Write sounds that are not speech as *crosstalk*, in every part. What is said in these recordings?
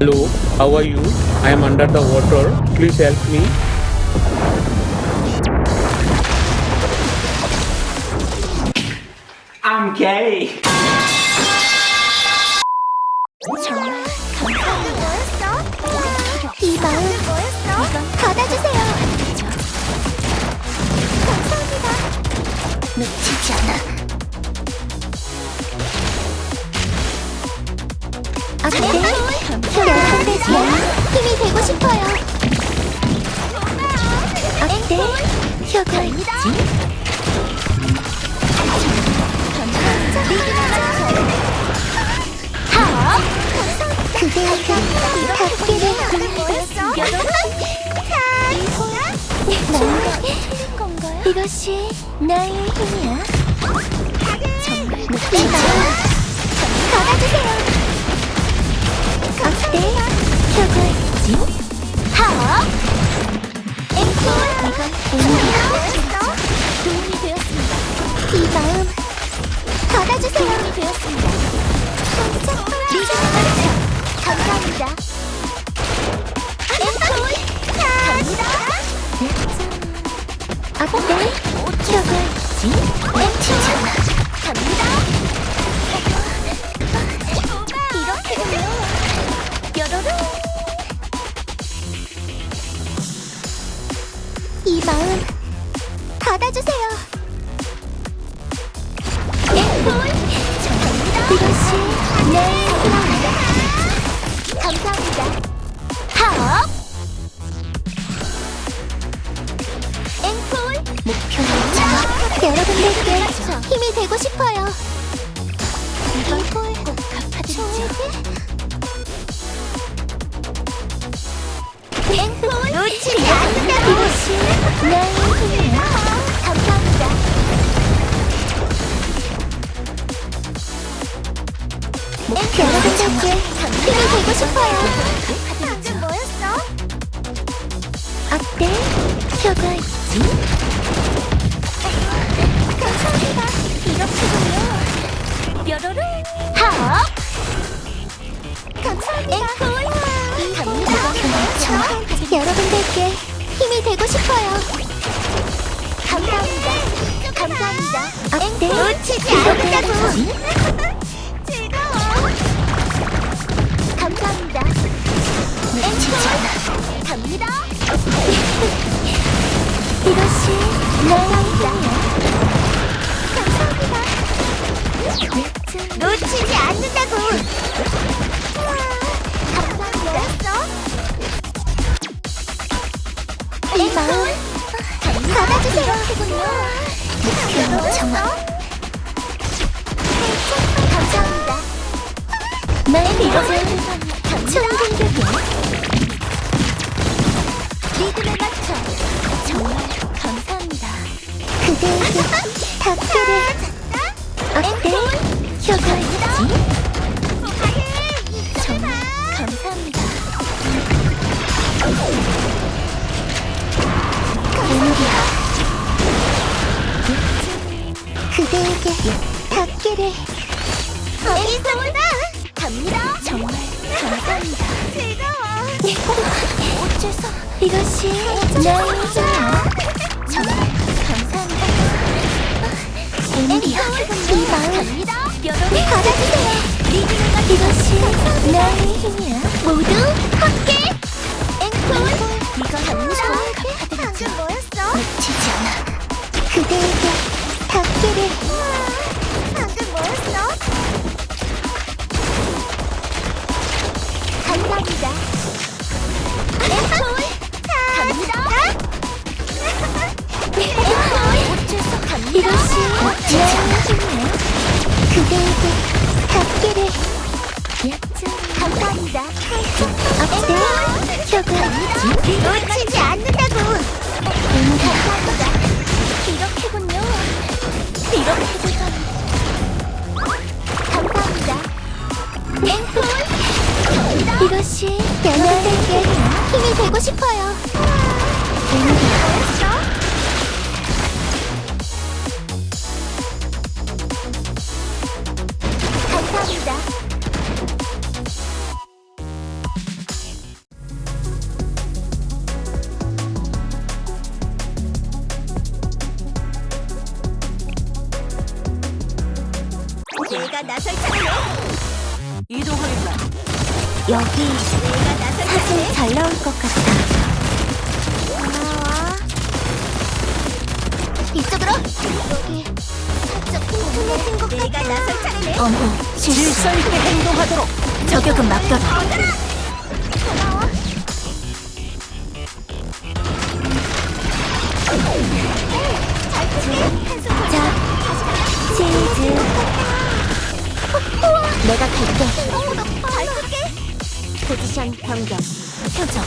Hello, how are you? I am under the water. Please help me. I'm gay. 때? 효과 있지? 하! 그대에게 닿기를 나 이것이 나의 힘이야 정말 느끼지 받아주세요 어때? 효과 있지? 하! 이건 오늘이야 내! 앵콜! 목표는 저 여러분들께 힘이 되고 싶어요. 놓치지 않는다고! 이것이 나 목표 여러분들께 힘이 되고 싶어요. 방금 뭐였어? 어때? 효과 있지? 감사합니다. 이렇게군요. 감사합니다. 앵콜. 갑니다. 여러분들께 힘이 되고 싶어요. 감사합니다. 감사합니다. 어때? 놓치지 않는다고. 이 마음 받아주세요. 목표는 정확. 감사합니다. 날 믿어줘요. 총공격이야. 리듬에 맞춰. 정말 감사합니다. 그대에게 *laughs* 닿기를. 어때? 효과 있지? 그대에게 닿기를. 어디서구나. 갑니다. 정말 감사합니다. 즐거워. 어째서 이것이 나의 힘이야. 정말 감사합니다. 오늘이야. 이 마음 받아주세요. 이것이 나의 힘이야. 모두 함께. 앵콜. 이건 뭐였어? 놓치지 않아. 그대에게 방금 뭐였어? 감사합니다. 갑니다. 이것이 나의 힘이야. 그대에게 닿기를. 감사합니다. 효과 있지? 놓치지 않는다고. 이것이 여러분들께 힘이 되고 싶어요. 내가 나설 차례. 이동하겠다. 여기 내가 나설 사진 잘 나올 것 같다. 고마워. 이쪽으로. 여기 살짝 튼튼해진 것 내가 나설 차례. 어머, 질서 있게 행동하도록 저격은 맡겨라. 고마워. 자, 다시 가자. 치즈. 내가 갈게. 잘 쓸게. 포지션 변경. 표정.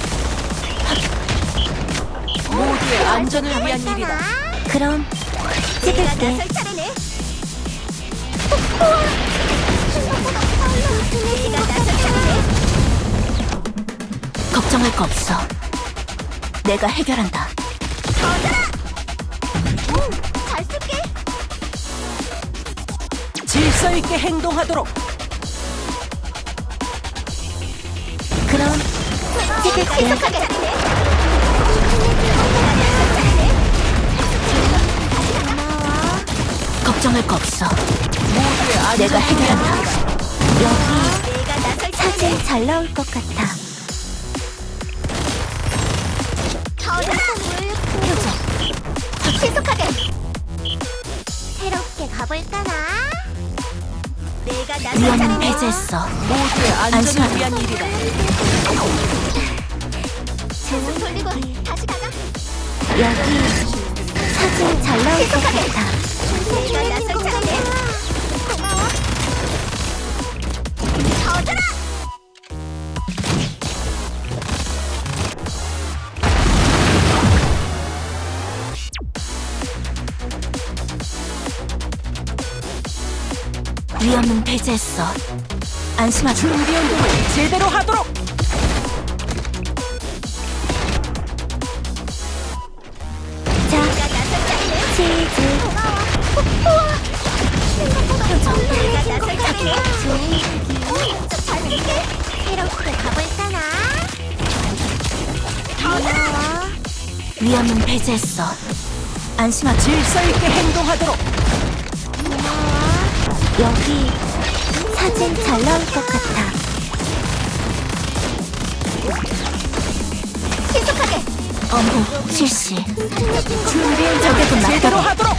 모두의 안전을 위한 일이다. 그럼 찍을게. 걱정할 거 없어. 내가 해결한다. 잘 질서 있게 행동하도록 그럼 찍을게. 걱정할 거 없어. 내가 해결한다. 여기 사진 잘 나올 것 같아. 표정. 신속하게. 새롭게 가볼까나? 위험은 배제했어. 모두의 안전을 안심하라. 위한 일이다. 등 돌리고 다시 가자. 여기 사진 잘 나올 것 같아. 내가 나설 차례네. 고마워. 터져라. 배제했어. 안심하자. 준비 운동을 제대로 하도록 자, 치즈. 새롭게 가볼까나? 고마워. 위험은 배제했어. 안심하자. 질서 있게 행동하도록 고마워. 여기 사진 잘 나올 것 같아. 계속하게. 어머, 실시. 준비 운동을 저격은 제대로. 하도록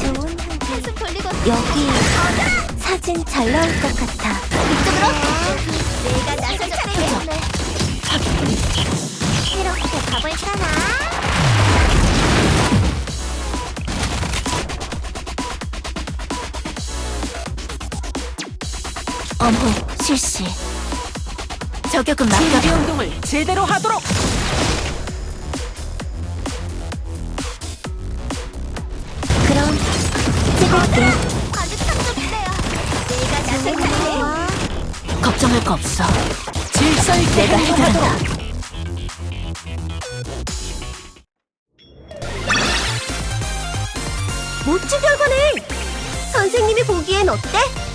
좋은 계속 돌리고 여기 사진 잘 나올 것 같아. 이쪽으로. 내가 나설 차례네. 이렇게 가볼까나? 어머, 실시. 저격은 준비 맡겨둬. 운동을 제대로 하도록 그럼 찍을게. 걱정할 거 없어. 질서 있게 내가 행동하도록 해결한다. 멋진 결과네. 선생님이 보기엔 어때?